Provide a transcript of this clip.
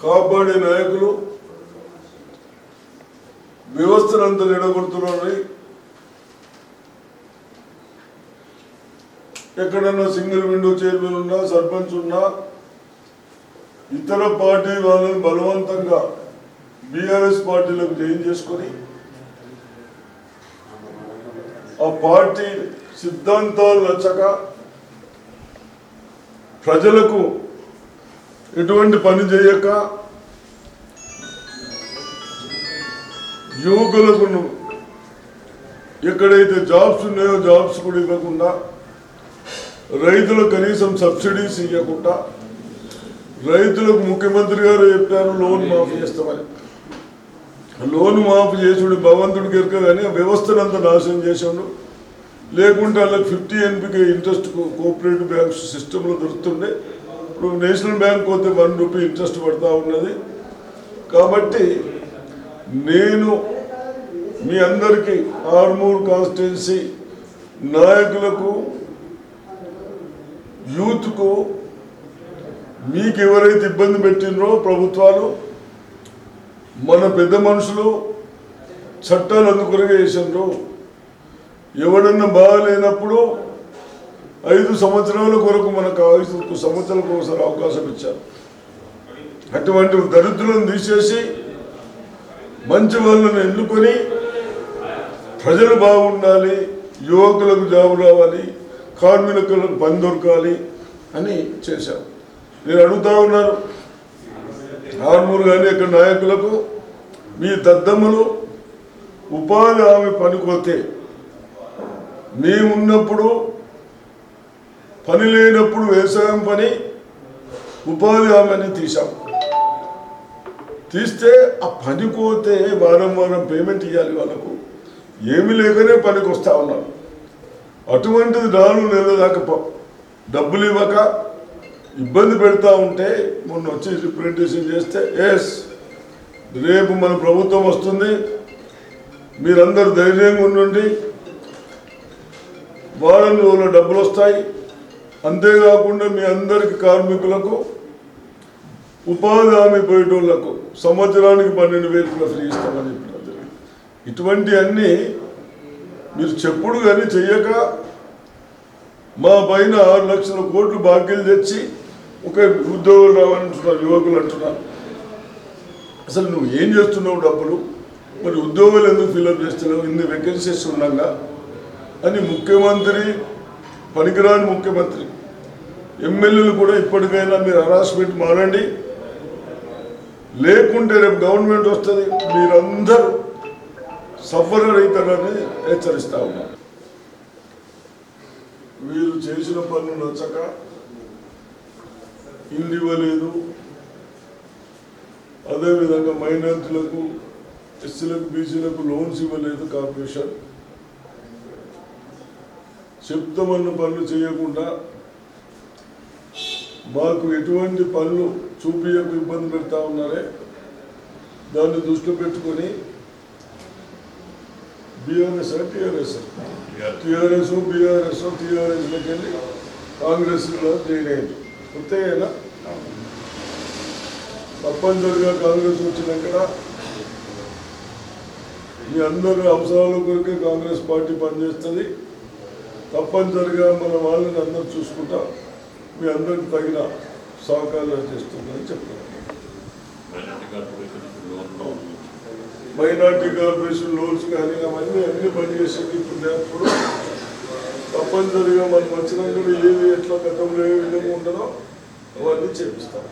కాపాడే నాయకులు వ్యవస్థనంతా నిడగొడుతున్నారని ఎక్కడన్నా సింగిల్ విండో చైర్మన్ ఉన్నా సర్పంచ్ ఉన్నా ఇతర పార్టీ వాళ్ళని బలవంతంగా బీఆర్ఎస్ పార్టీలకు జాయిన్ చేసుకొని ఆ పార్టీ సిద్ధాంతాలు నచ్చక ప్రజలకు ఎటువంటి పని చేయక యువకులకు ఎక్కడైతే జాబ్స్ ఉన్నాయో జాబ్స్ కూడా ఇవ్వకుండా రైతులకు కనీసం సబ్సిడీస్ ఇవ్వకుండా రైతులకు ముఖ్యమంత్రి గారు చెప్పారు లోన్ మాఫీ చేస్తామని. లోన్ మాఫీ చేసుడు భగవంతుడికి ఎరక కానీ ఆ వ్యవస్థను అంతా నాశనం చేసాడు. లేకుంటే అలా fifty NPK interest cooperative bank సిస్టంలో దొరుకుతుండే. ఇప్పుడు నేషనల్ బ్యాంక్ పోతే వన్ రూపీ ఇంట్రెస్ట్ పడతా ఉన్నది. కాబట్టి నేను మీ అందరికీ ఆర్మూర్ కాన్స్టిట్యున్సీ నాయకులకు యూత్కు మీకు ఎవరైతే ఇబ్బంది పెట్టినరో ప్రభుత్వాలు మన పెద్ద మనుషులు చట్టాలు అందుకొరగా చేసినారు ఎవడన్నా బాగాలేనప్పుడు ఐదు సంవత్సరాల కొరకు మనకు ఐదు సంవత్సరాలకు ఒకసారి అవకాశం ఇచ్చారు. అటువంటి దరిద్రులను తీసేసి మంచి వాళ్ళని ఎన్నుకొని ప్రజలు బాగుండాలి యువకులకు జాబు రావాలి కార్మికులకు పని దొరకాలి అని చేశారు. నేను అడుగుతా ఉన్నాను ఆర్మూరు కానీ ఇక్కడ నాయకులకు మీ దద్దమ్మలు ఉపాధి హామీ పనికొతే మేమున్నప్పుడు పని లేనప్పుడు వ్యవసాయం పని ఉపాధి హామీని తీసాం తీస్తే ఆ పని పోతే వారం వారం పేమెంట్ ఇవ్వాలి వాళ్ళకు. ఏమి లేకనే పనికి వస్తూ ఉన్నారు అటువంటిది నాలుగు నెలల దాకా డబ్బులు ఇవ్వక ఇబ్బంది పెడతా ఉంటే మొన్న వచ్చి రిప్రజెంటేషన్ చేస్తే ఎస్ రేపు మన ప్రభుత్వం వస్తుంది. మీరందరూ ధైర్యంగా ఉండండి. వారం రోజుల డబ్బులు వస్తాయి. అంతేకాకుండా మీ అందరికి కార్మికులకు ఉపాధి హామీ పోయేటోళ్ళకు సంవత్సరానికి పన్నెండు వేలు కూడా ఫ్రీ ఇస్తామని చెప్పినారు ఇటువంటి అన్నీ మీరు చెప్పుడు కానీ చెయ్యక మా పైన ఆరు లక్షల కోట్లు బాకీలు తెచ్చి ఒక ఉద్యోగులు రావాలంటున్నారు యువకులు అంటున్నారు. అసలు నువ్వు ఏం చేస్తున్నావు డబ్బులు? మరి ఉద్యోగాలు ఎందుకు ఫిల్అప్ చేస్తున్నావు? ఇన్ని వేకెన్సీస్ ఉండగా అని ముఖ్యమంత్రి పనికిరాని ముఖ్యమంత్రి. ఎమ్మెల్యేలు కూడా ఇప్పటికైనా మీరు హరాస్మెంట్ మానండి. లేకుంటే రేపు గవర్నమెంట్ వస్తుంది. మీరందరూ సఫర్ అవుతారని హెచ్చరిస్తా ఉన్నారు వీరు చేసిన పనులు నచ్చక ఇల్లు ఇవ్వలేదు అదేవిధంగా మైనార్టీలకు ఎస్సీలకు బీసీలకు లోన్స్ ఇవ్వలేదు కార్పొరేషన్. చెప్తామన్న పనులు చేయకుండా మాకు ఎటువంటి పనులు చూపించకు ఇబ్బంది పెడతా ఉన్నారే దాన్ని దృష్టిలో పెట్టుకొని బీఆర్ఎస్ టీఆర్ఎస్? టీఆర్ఎస్ బీఆర్ఎస్ టీఆర్ఎస్లోకి వెళ్ళి కాంగ్రెస్లో జాయిన్ అయ్యారు. కొత్తగా తప్పనిసరిగా కాంగ్రెస్ వచ్చినాక మీ అందరి అవసరాల కొరకే కాంగ్రెస్ పార్టీ పనిచేస్తుంది. తప్పనిసరిగా మన వాళ్ళని అందరూ చూసుకుంటా మీ అందరికి తగిన సహకారాలు చేస్తుందని చెప్తున్నాను. మైనార్టీ కార్పొరేషన్ లోన్స్ కానీ అవన్నీ అన్ని పనిచేసేది ఇప్పుడు అప్పుడు తప్పనిసరిగా మనం వచ్చినాక ఏది ఎట్లా గతంలో ఏ విధంగా ఉండదో అవన్నీ చేపిస్తాం.